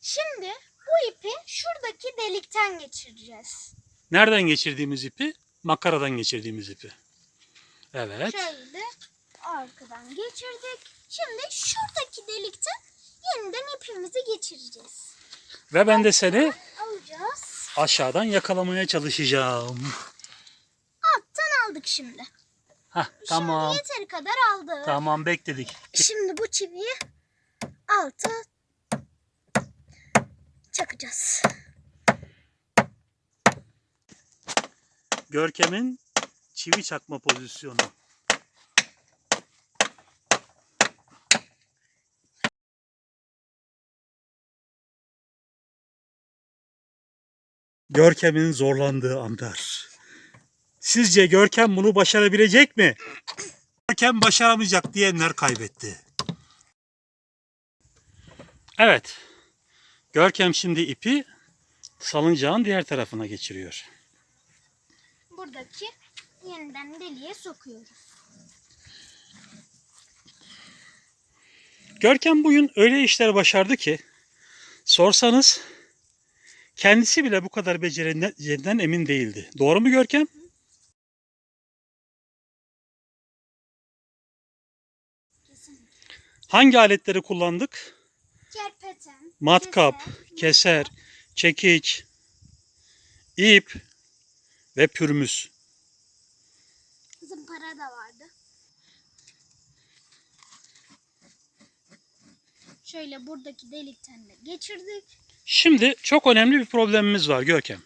Şimdi bu ipi şuradaki delikten geçireceğiz. Nereden geçirdiğimiz ipi? Makaradan geçirdiğimiz ipi. Evet. Şöyle arkadan geçirdik. Şimdi şuradaki delikten yeniden ipimizi geçireceğiz. Ve ben de seni Alacağız. aşağıdan yakalamaya çalışacağım. Alttan aldık şimdi. Hah tamam. Şimdi yeteri kadar aldık. Tamam bekledik. Şimdi bu çiviyi alta çakacağız. Görkem'in çivi çakma pozisyonu. Görkem'in zorlandığı anlar. Sizce Görkem bunu başarabilecek mi? Görkem başaramayacak diyenler kaybetti. Evet. Görkem şimdi ipi salıncağın diğer tarafına geçiriyor. Buradaki yeniden deliğe sokuyoruz. Görkem bugün öyle işler başardı ki sorsanız kendisi bile bu kadar becerenden emin değildi. Doğru mu Görkem? Kesinlikle. Hangi aletleri kullandık? Kerpeten, Matkap, keser, keser, çekiç, ip ve pürmüz. zımpara da vardı. Şöyle buradaki delikten de geçirdik. Şimdi çok önemli bir problemimiz var Görkem.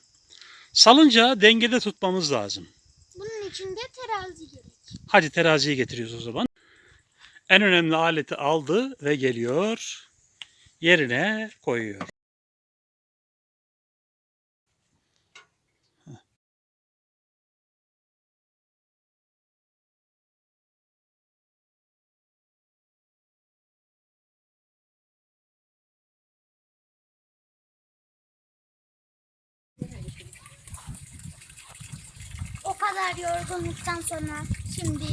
Salıncağı dengede tutmamız lazım. Bunun için de terazi gerek. Hadi teraziyi getiriyoruz o zaman. En önemli aleti aldı ve geliyor. Yerine koyuyor. O kadar yorgunluktan sonra şimdi